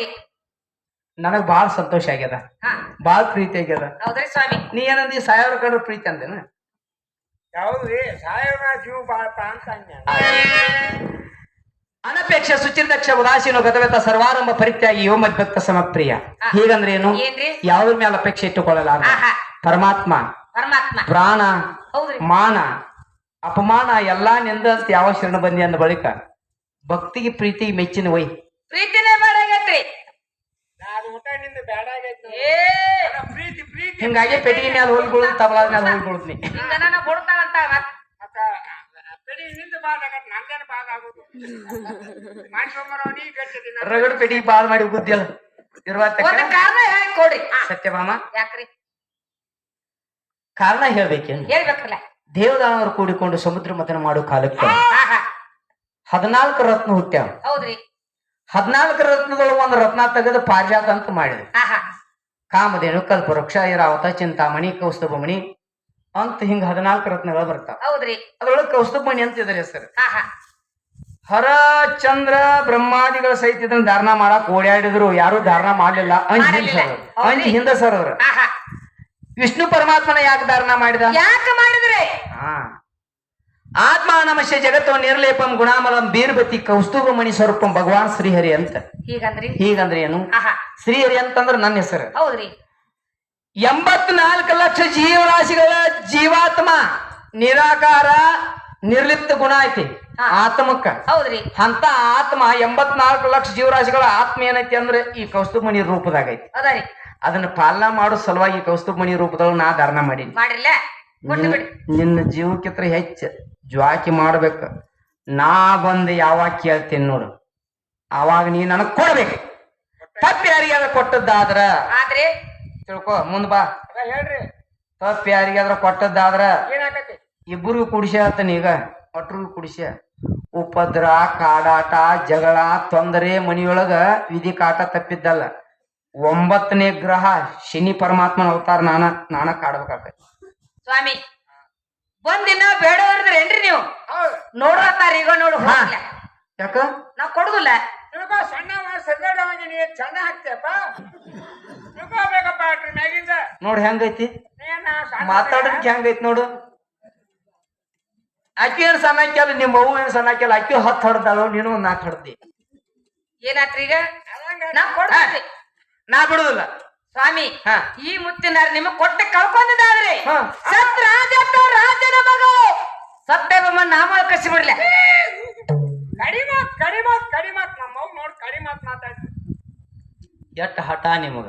ಪ್ರೀತಿ ನನಗ್ ಬಾಳ ಸಂತೋಷ ಆಗ್ಯದ. ಹಾ. ಬಾಳ ಪ್ರೀತಿ ಆಗ್ಯದ. ಹೌದ್ರಿ ಸ್ವಾಮಿ. ನೀ ಏನಂದಿ ಸಾವಿರ ಕಂಡ್ರೆ ಪ್ರೀತಿ ಅಂದೇನ? ಯಾವ್ದ್ರಿ ಜೀವ ಬಾಳಪ್ಪ ಅಂತ ಅಂದ್ಯ. ಅನಪೇಕ್ಷ ಸುಚಿರ್ದಕ್ಷ ಉದಾಸೀನ ಗತವೆತ ಸರ್ವಾರಂಭ ಪರಿತ್ಯಾಗಿ ಯೋ ಮದ್ಭಕ್ತ ಸಮಪ್ರಿಯ. ಹೀಗಂದ್ರೆ ಏನು? ಏನ್ರಿ? ಯಾವ್ದ್ರ ಮೇಲೆ ಅಪೇಕ್ಷೆ ಇಟ್ಟುಕೊಳ್ಳಲ್ಲ ಆಹಾ. ಪರಮಾತ್ಮ. ಪರಮಾತ್ಮ. ಪ್ರಾಣ. ಹೌದ್ರಿ. ಮಾನ. ಅಪಮಾನ ಎಲ್ಲಾ ನಿಂದ ಅಂತ ಯಾವ ಶರಣ ಬಂದಿ ಅಂದ ಬಳಿಕ ಭಕ್ತಿಗೆ ಪ್ರೀತಿಗೆ ಮೆಚ್ಚಿನ ವೈ. ಪ್ರೀತಿನೇ ಮಾಡಾಗೈತ್ರಿ ನಾನ್ ಊಟ ನಿಂದ ಬ್ಯಾಡ ಆಗೈತ್ ನೋಡು. ಏ ಅಲ್ಲ, ಪ್ರೀತಿ ಪ್ರೀತಿ ಹಿಂಗಾಗಿ ಪೆಟ್ಟಿಗೆ ಮ್ಯಾಲ ಹೋಗಿ ಬೀಳುದು ತಬಲಾದ ಮ್ಯಾಲ ಹೋಗಿ ಬೀಳುದ್ನಿ ಹಿಂಗ ನನ್ನ ಬಿಡ್ತಾವಂತ ಮತ್ ಮತ್ತ ನಿಂದ ಬಾದ ಆಗತ್ ಬಾದ ಆಗುದು? ಮಾಡ್ಕೊಂಬರೋ ನೀ ಗಟ್ಟಿದಿ ನಾನು ರಗಡ್ ಪೆಟ್ಟಿಗೆ ಬಾದ್ ಮಾಡಿ ಗುದ್ದಿಯಲ್ಲ ಇರುವ ಒಂದ್ ಕಾರಣ ಹೇಳಿ ಕೊಡ್ರಿ ಹಾ, ಸತ್ಯಭಾಮ. ಯಾಕ್ರಿ? ಕಾರಣ ಹೇಳ್ಬೇಕೇನು ಹೇಳ್ಬೇಕ್ರಲ್ಲ ದೇವದಾನವರು ಕೂಡಿಕೊಂಡು ಸಮುದ್ರ ಮಥನ ಮಾಡೋ ಕಾಲಕ್ಕೆ ಹದಿನಾಲ್ಕು ರತ್ನ ಹುಟ್ಟ್ಯಾವ. ಹೌದ್ರಿ. ಹದಿನಾಲ್ಕು ರತ್ನಗಳು ಒಂದು ರತ್ನ ತೆಗೆದು ಪಾರಿಜಾತ ಅಂತ ಮಾಡಿದ್ರು. ಕಾಮಧೇನು ಕಲ್ಪವೃಕ್ಷ ಐರಾವತ ಚಿಂತಾಮಣಿ ಕೌಸ್ತುಭಮಣಿ ಅಂತ ಹಿಂಗ ಹದಿನಾಲ್ಕು ರತ್ನಗಳು ಬರ್ತಾವ. ಹೌದ್ರಿ. ಅದ್ರೊಳಗೆ ಕೌಸ್ತುಭಮಣಿ ಅಂತ ಇದ್ರ ಸರ್ ಹಾ ಹಾ ಹರ ಚಂದ್ರ ಬ್ರಹ್ಮಾದಿಗಳ ಸಹಿತ ಇದನ್ನ ಧಾರಣ ಮಾಡಕ್ ಓಡಾಡಿದ್ರು ಯಾರು ಧಾರಣ ಮಾಡ್ಲಿಲ್ಲ. ಅಂಜ್ ಅಂಜ್ ಹಿಂದ ಸರ್ ಅವ್ರ. ವಿಷ್ಣು ಪರಮಾತ್ಮನ ಯಾಕೆ ಧಾರಣ ಮಾಡಿದ? ಯಾಕ ಮಾಡಿದ್ರೆ? ಹಾ ಆತ್ಮ ನಮಶ ಜಗತ್ತೋ ನಿರ್ಲೇಪಂ ಗುಣಾಮಲಂ ಬೀರ್ಬತಿ ಕೌಸ್ತುಭಮಣಿ ಸ್ವರೂಪಂ ಭಗವಾನ್ ಶ್ರೀಹರಿ ಅಂತ. ಹೀಗಂದ್ರಿ? ಹೀಗಂದ್ರೆ ಏನು? ಶ್ರೀಹರಿ ಅಂತಂದ್ರ ನನ್ನ ಹೆಸರು. ಹೌದ್ರಿ. ಎಂಬತ್ನಾಲ್ಕು ಲಕ್ಷ ಜೀವರಾಶಿಗಳ ಜೀವಾತ್ಮ ನಿರಾಕಾರ ನಿರ್ಲಿಪ್ತ ಗುಣ ಐತಿ. ಆತ್ಮಕ್ಕ. ಹೌದ್ರಿ. ಅಂತ ಆತ್ಮ ಎಂಬತ್ನಾಲ್ಕು ಲಕ್ಷ ಜೀವರಾಶಿಗಳ ಆತ್ಮ ಏನೈತಿ ಅಂದ್ರೆ ಈ ಕೌಸ್ತುಭಮಣಿ ರೂಪದಾಗ ಐತಿ ಅದನ್ನ ಪಾಲನಾ ಮಾಡೋ ಸಲುವಾಗಿ ಕೌಸ್ತುಭಮಣಿ ರೂಪದಲ್ಲಿ ನಾ ಧಾರಣ ಮಾಡೀನಿ. ಕೊಟ್ಟು ಬಿಡಿ ನಿನ್ನ- ಜೀವಕ್ಕಿತ್ರ ಹೆಚ್ಚ ಜ್ವಾಕಿ ಮಾಡ್ಬೇಕು. ನಾ ಬಂದು ಯಾವಾಗ ಕೇಳ್ತೀನಿ ನೋಡು. ಅವಾಗ ನೀ ನನಗ್ ಕೊಡ್ಬೇಕು. ತಪ್ಪು ಯಾರಿಗಾದ್ರ ಕೊಟ್ಟದ್ದಾದ್ರ ಆದ್ರೆ ತಿಳ್ಕೊ ಮುಂದ್ ಬಾ. ಹೇಳ್ರಿ. ತಪ್ಪ ಯಾರಿಗಾದ್ರ ಕೊಟ್ಟದ್ದಾದ್ರ ಇಬ್ಬರಿಗೂ ಕುಡಿಸ ಹೇಳ್ತಾನೆ ಈಗ. ಒಟ್ರಿಗೂ ಕುಡಿಸ. ಉಪದ್ರ ಕಾಡಾಟ ಜಗಳ ತೊಂದರೆ ಮನಿಯೊಳಗ ವಿಧಿ ಕಾಟ ತಪ್ಪಿದ್ದಲ್ಲ. ಒಂಬತ್ತನೇ ಗ್ರಹ ಶನಿ ಪರಮಾತ್ಮನ ಅವತಾರ ನಾನ ನಾನ ಕಾಡ್ಬೇಕಾಗ್ತೈತಿ. ಸ್ವಾಮಿ ಒಂದಿನ ಏನ್ರಿ ನೀವು? ನೋಡ್ರತ್ತಾರ ಈಗ ನೋಡು ಯಾಕ? ನಾ ಕೊಡುದಿಲ್ಲ. ತಿಳ್ಕೊ ಸಣ್ಣ ಸಂದರ್ಭವಾಗಿ ನೀ ಚಂದ ಹಾಕ್ತೀಯಪ್ಪ? ತಿಳ್ಕೊಬೇಕಪ್ಪ ಅಟ್ರ ಮ್ಯಾಗಿಂದ. ನೋಡ್ ಹೆಂಗೈತಿ? ಮಾತಾಡೋದಕ್ಕೆ ಹೆಂಗೈತಿ ನೋಡು. ಅಕ್ಕಿ ಏನ್ ಸಣ್ಣ ಹಾಕ್ಯಲ್ಲ ನಿಮ್ಮ ಅವ್ವ ಏನ್ ಸಣ್ಣ ಹಾಕ್ಯಲ್ಲ ಅಕ್ಕಿ ಹತ್ತು ಹೊಡ್ದಾಳು ನೀನು ಒಂದ್ ನಾಲ್ಕು ಹಡ್ದಿ. ಏನಾತ್ರಿ ಈಗ ನಾ ಕೊಡ್ತೀನಿ ನಾ ಬಿಡುದಿಲ್ಲ. ಸ್ವಾಮಿ ಹಾ. ಈ ಮುತ್ತಿನಾರ ನಿಮ್ಮ ಕೊಟ್ಟೆ ಕಳ್ಕೊಂಡಿದ್ದಾದ್ರಿ ಹಾ. ಸತ್ ರಾಜ ರಾಜನ ಮಗಳು ಬೊಮ್ಮ ನಾಮ ಕಸಿ ಬಿಡ್ಲೆ ಕಡಿಮಾತ್ ಕಡಿಮಾತ್ ಕಡಿಮಾತ್ ನಮ್ಮ ನೋಡಿ ಕಡಿಮಾತ್ ಮಾತಾಡ್ತೀನಿ ಎಟ್ಟ ಹಠ ನಿಮಗ.